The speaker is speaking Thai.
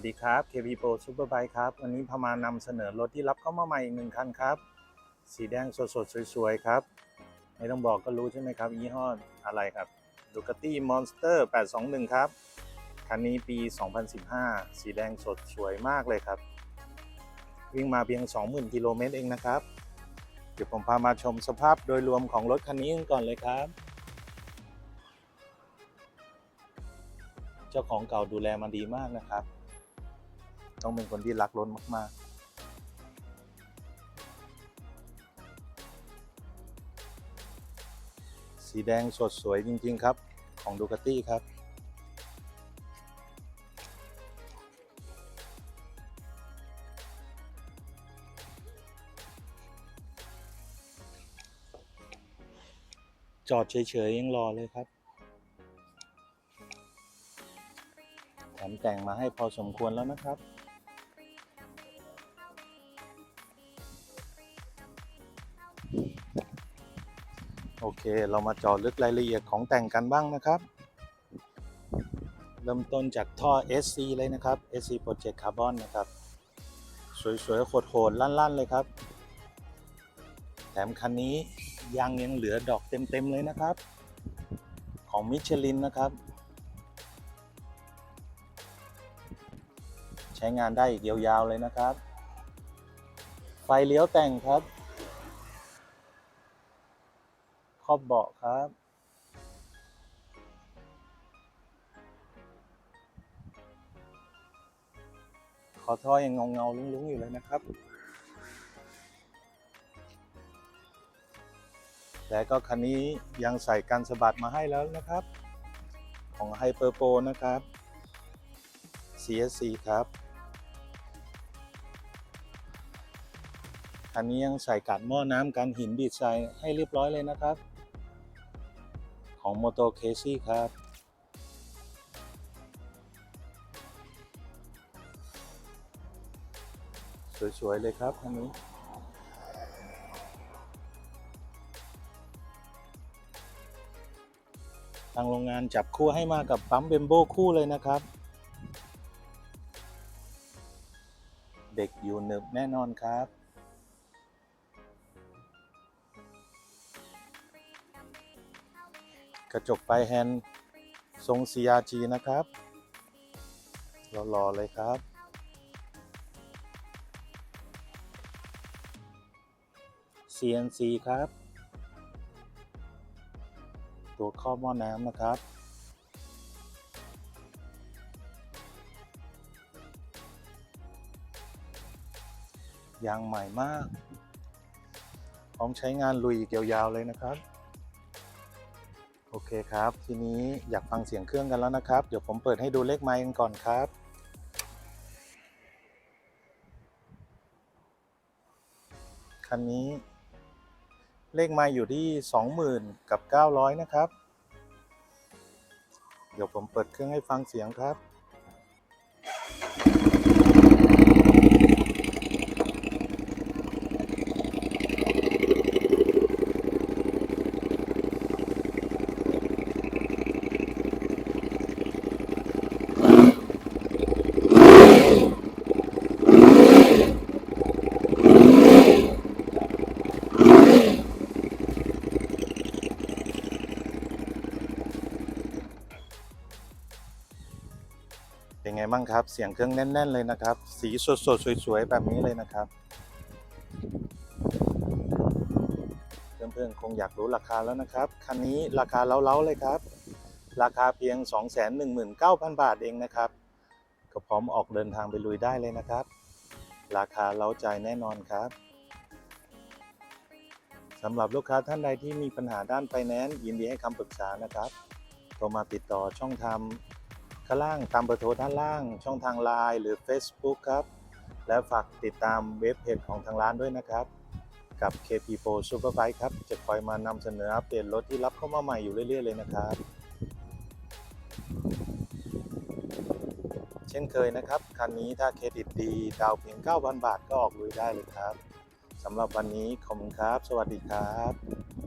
สดีครับ KP Pro Superbike ครับ วันนี้พามานำเสนอรถที่รับเข้ามาใหม่อีกหนึ่งคันครับ สีแดงสดๆ สวยๆ ครับ ไม่ต้องบอกก็รู้ใช่ไหมครับ ยี่ห้ออะไรครับ Ducati Monster 821 ครับ คันนี้ปี 2015 สีแดงสดสวยมากเลยครับ วิ่งมาเพียง 20,000 กิโลเมตรเองนะครับ เดี๋ยวผมพามาชมสภาพโดยรวมของรถคันนี้กันก่อนเลยครับเจ้าของเก่าดูแลมาดีมากนะครับ ต้องเป็นคนที่รักรถมาก ๆสีแดงสดสวยจริง ๆ ครับ ของดูคาตี้ครับ จอดเฉย ๆ ยังรอเลยครับแถมแต่งมาให้พอสมควรแล้วนะครับ โอเค เรามาเจอลึกรายละเอียดของแต่งกันบ้างนะครับ เริ่มต้นจากท่อ SC เลยนะครับ SC Project Carbon นะครับ สวยๆโหดๆลั่นๆ เลยครับ แถมคันนี้ยางยังเหลือดอกเต็มๆ เลยนะครับ ของมิชลินนะครับ ใช้งานได้อีกยาวๆ เลยนะครับ ไฟเลี้ยวแต่งครับค รอบเบาะครับขอท่อยังเงาๆลุ้งๆอยู่เลยนะครับ และก็คันนี้ยังใส่กันสะบัดมาให้แล้วนะครับ ของ Hyper Pro นะครับ CSC ครับคันนี้ยังใส่กัดหม้อน้ำกันหินดีดใส่ให้เรียบร้อยเลยนะครับ ของ Moto c a s e y ครับสวย ๆ เลยครับคันนี้ ทางโรงงานจับคู่ให้มากับปั๊มเบมโบคู่เลยนะครับ เด็กอยู่หนึบแน่นอนครับ กระจกปลายแฮนด์ทรง CRG นะครับรอๆเลยครับ CNC ครับ ตัวครอหม้อน้ำนะครับ ยางใหม่มาก พร้อมใช้งานลุยอีกยาวๆเลยนะครับ โอเคครับ ทีนี้อยากฟังเสียงเครื่องกันแล้วนะครับ เดี๋ยวผมเปิดให้ดูเลขไมค์กันก่อนครับ คันนี้ เลขไมล์อยู่ที่ 20,000 กับ 900 นะครับ เดี๋ยวผมเปิดเครื่องให้ฟังเสียงครับ ไงบ้างครับ เสียงเครื่องแน่น ๆ เลยนะครับ สีสดๆสวย ๆ แบบนี้เลยนะครับ เพื่อนๆคงอยากรู้ราคาแล้วนะครับ คันนี้ราคาเล้าๆเลยครับ ราคาเพียง 219,000 บาทเองนะครับ ก็พร้อมออกเดินทางไปลุยได้เลยนะครับ ราคาเล้าใจแน่นอนครับสำหรับลูกค้าท่านใดที่มีปัญหาด้านไฟแนนซ์ยินดีให้คำปรึกษานะครับโทรมาติดต่อช่องทาง ข้างล่างตามเบอร์โทรด้านล่าง ช่องทาง Line หรือ Facebook ครับ และฝากติดตามเว็บเพจของทางร้านด้วยนะครับ กับ KP Pro Superbike ครับ จะคอยมานำเสนออัปเดตรถที่รับเข้ามาใหม่อยู่เรื่อยๆเลยนะครับ เช่นเคยนะครับ คันนี้ถ้าเครดิตดีดาวเพียง 9,000 บาทก็ออกลุยได้เลยครับสำหรับวันนี้ขอบคุณครับ สวัสดีครับ